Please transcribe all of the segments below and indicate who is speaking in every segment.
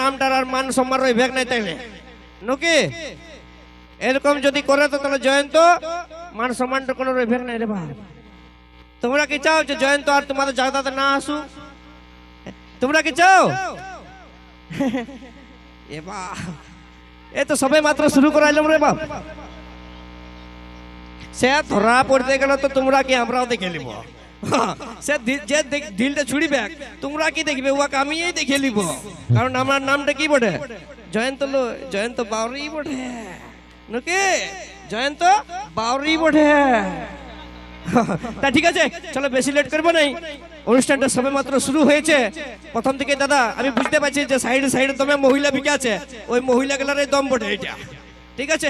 Speaker 1: নামটার আর মান সম্মান রইবেক নাই তাইলে। নকি এরকম যদি করে তো তাহলে জয়ন্ত, মান সম্মানটা কোনো রইবেক নাই রে বাপ। তোমরা কি চাও যে জয়ন্ত আর তোমাদের জাগদাতে না আসু তোমরা কি চাও? এ বাপ, এ তো সবে মাত্র শুরু করাইলাম রে বাপ। সে ধরা পড়তে গেলে তো তোমরা কি আমরাও দেখে নিব? সে যে তোমরা কি দেখবে? ওকে আমি দেখে নিব কারণ আমার নামটা কি বটে? জয়ন্ত লো জয়ন্ত বাউরি বটে। নাকি জয়ন্ত বাউরি বটে। তা ঠিক আছে, চলো বেশি লেট করব নাই। অনুষ্ঠানটা সবে মাত্র শুরু হয়েছে। প্রথম থেকে দাদা, আমি বুঝতে পারছি যে সাইডে সাইডে তোমার মহিলা বিকে আছে। ওই মহিলা গেলারের দম বটে এটা ঠিক আছে?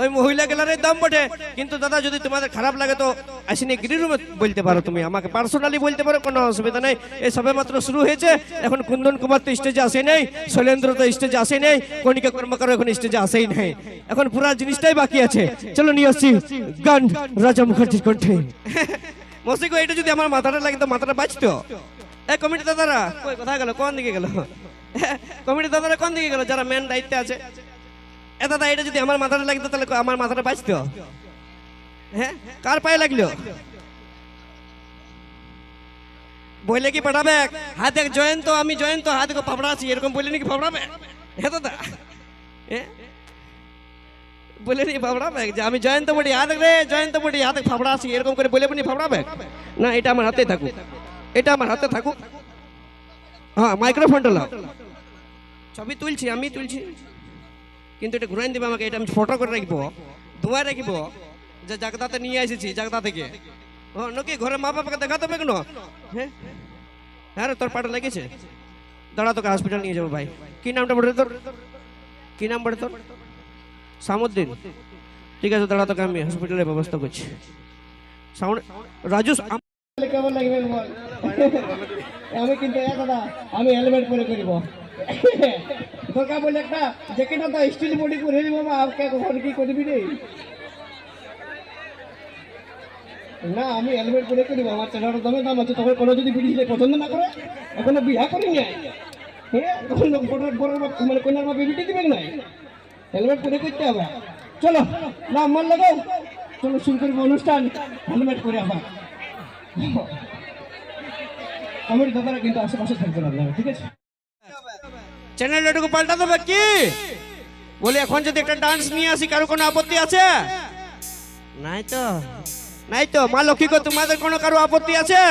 Speaker 1: ওই মহিলা গেলারের দাম বটে। কিন্তু দাদা, যদি তোমাদের খারাপ লাগে তো আসিনি গিরি রুমে বলতে পারো তুমি। আমাকে পার্সোনালি বলতে পারো, কোনো অসুবিধা নেই। এই সবে মাত্র শুরু হয়েছে। এখন কুন্দন কুমার তো স্টেজে আসে নেই, শৈলেন্দ্র তো স্টেজে আসে নেই, কণিকা কর্মকার এখন স্টেজে আসেই নেই। এখন পুরো জিনিসটাই বাকি আছে। চলো নিয়ে আসছি গান রাজা মুখার্জির কণ্ঠে। মসিকো এটা যদি আমার মাথাটা লাগে তো মাথাটা বাঁচতো এ, কমিটি দাদারা কোথায় গেল? কোন দিকে গেল? কমিটি দাদারা কোন দিকে গেল? যারা মেন দায়িত্বে আছে। এ দাদা, এটা যদি আমার মাথাটা লাগতো, তাহলে আমার মাথাটা বাঁচতো। হ্যাঁ? কার পায়ে লাগল? বলে কি পাঠাবে হাত এক জয়ন্ত, আমি জয়ন্ত, হাত দেখো আছি, এরকম বলে নাকি ফাফড়াবে হ্যাঁ দাদা বলে নি ফাফড়াবে যে আমি জয়ন্ত বটি হাত রে, জয়ন্ত বটি হাতে ফাফড়া আছি, এরকম করে বলে বলি ফাফড়াবে না, এটা আমার হাতে থাকুক। এটা আমার হাতে থাকুক। হ্যাঁ মাইক্রোফোনটা লাও। ছবি তুলছি, আমি তুলছি। কিন্তু এটা ঘুরাই দিবে আমাকে এটা আমি ফটো করে রাখব ধোয়া রাখব যে জাগদাতে নিয়ে এসেছি জাগদা থেকে। ও নাকি ঘরে মা বাবাকে দেখাতে হবে কেন? হ্যাঁ? হ্যাঁ রে, তোর পাটা লেগেছে? দাঁড়া তোকে হসপিটাল নিয়ে যাব ভাই। কি নামটা পড়ে তোর? কি নাম পড়ে তোর? সামুদ্দিন। ঠিক আছে দাঁড়া তোকে আমি হসপিটালের ব্যবস্থা করছি। সাউন্ড রাজু
Speaker 2: কেমন লাগবে আমি কিন্তু আমি হেলমেট পরে করিব। তোকে বলে একটা জ্যাকেট তো স্টিল বডি করে দিব আমাকে কখন কি করবি রে? না, আমি হেলমেট পরে করিব আমার চেহারার দামে দাম আছে তখন কোনো যদি বিড়ি পছন্দ না করে, এখনও বিয়া করি নাই। হ্যাঁ? তখন মানে কন্যার মা বিড়ি দিবে নাই। হেলমেট পরে করতে হবে। চলো না মন লাগাও চলো, শুরু করব অনুষ্ঠান। হেলমেট পরে আবার। আমার দাদারা কিন্তু আশেপাশে থাকবে না ঠিক আছে?
Speaker 1: চ্যানেলটাকে পাল্টা দেবে কি? বলে এখন যদি একটা ডান্স নিয়ে আসি কারও কোনো আপত্তি আছে? নাই তো। নাই তো? মা লক্ষ্মী গো, তোমাদের কোনো কারও আপত্তি আছে?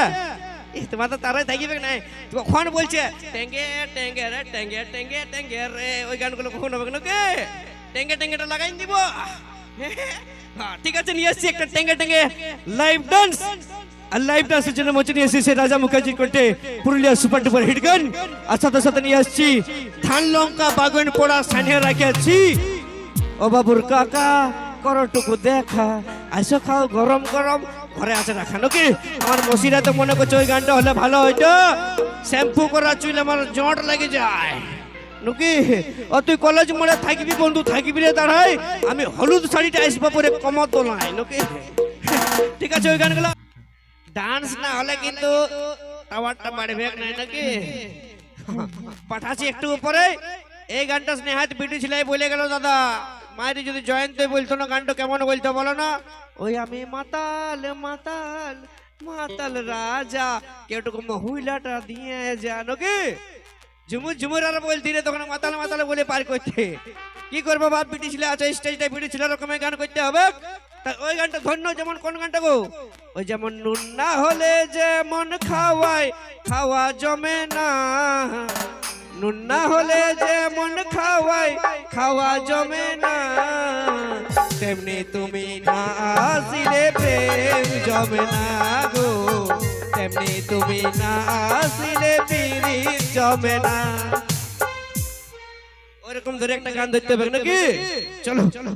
Speaker 1: তোমাদের তারাই থাকিবে নাই? কখন বলছে টেঙ্গে টেঙ্গে রে টেঙ্গে টেঙ্গে টেঙ্গে রে। ওই গানগুলো কখন হবে টেঙ্গে টেঙ্গেটা লাগাই দিব। হ্যাঁ ঠিক আছে নিয়ে আসছি একটা টেঙ্গে টেঙ্গে লাইভ ডান্স আর লাইভ ডান্সের জন্য মঞ্চে নিয়ে এসেছে রাজা মুখার্জির কণ্ঠে পুরুলিয়া সুপার ডুপার হিট গান আর সাথে সাথে নিয়ে আসছি ধান লঙ্কা বাগন পোড়া সানিয়ে রাখিয়াছি ও বাবুর কাকা করটুকু দেখা আইসো খাও গরম গরম ঘরে আছে রাখা নাকি আমার মসিরা তো মনে করছে ওই গানটা হলে ভালো হইতো শ্যাম্পু করা চুল আমার জট লেগে যায় নাকি ও তুই কলেজ মোড়ে থাকবি বন্ধু থাকবি রে দাঁড়াই আমি হলুদ শাড়িটা আসব পরে কমর তোলাই নাকি ঠিক আছে ওই গানগুলো ডান্স না হলে কিন্তু টাওয়ারটা বাড়বে নাই নাকি? পাঠাচ্ছি একটু উপরে। এই গানটা স্নেহাত বিটি ছিলাই বলে গেল দাদা মায়ের যদি জয়ন্ত বলতো না গানটা কেমন বলতো বলো না? ওই আমি মাতাল মাতাল মাতাল রাজা কেউটুকু মহিলাটা দিয়ে জানো কি ঝুমুর ঝুমুর আর বলতি রে তখন মাতাল মাতাল বলে পার করতে। কি করব বাপ বিটি ছিল আছে স্টেজটা বিটি ছিল রকমের গান করতে হবে? তা ওই গানটা ধন্য যেমন কোন গানটা গো? ওই যেমন নুন না হলে যেমন খাওয়াই খাওয়া জমে না। নুন না হলে যেমন খাওয়াই খাওয়া জমে না। তেমনি তুমি না আসিলে প্রেম জমে না গো। তেমনি তুমি না আসিলে পিড়ি জমে না। ওরকম ধরে একটা গান ধরতে হবে নাকি? চলো। চলো।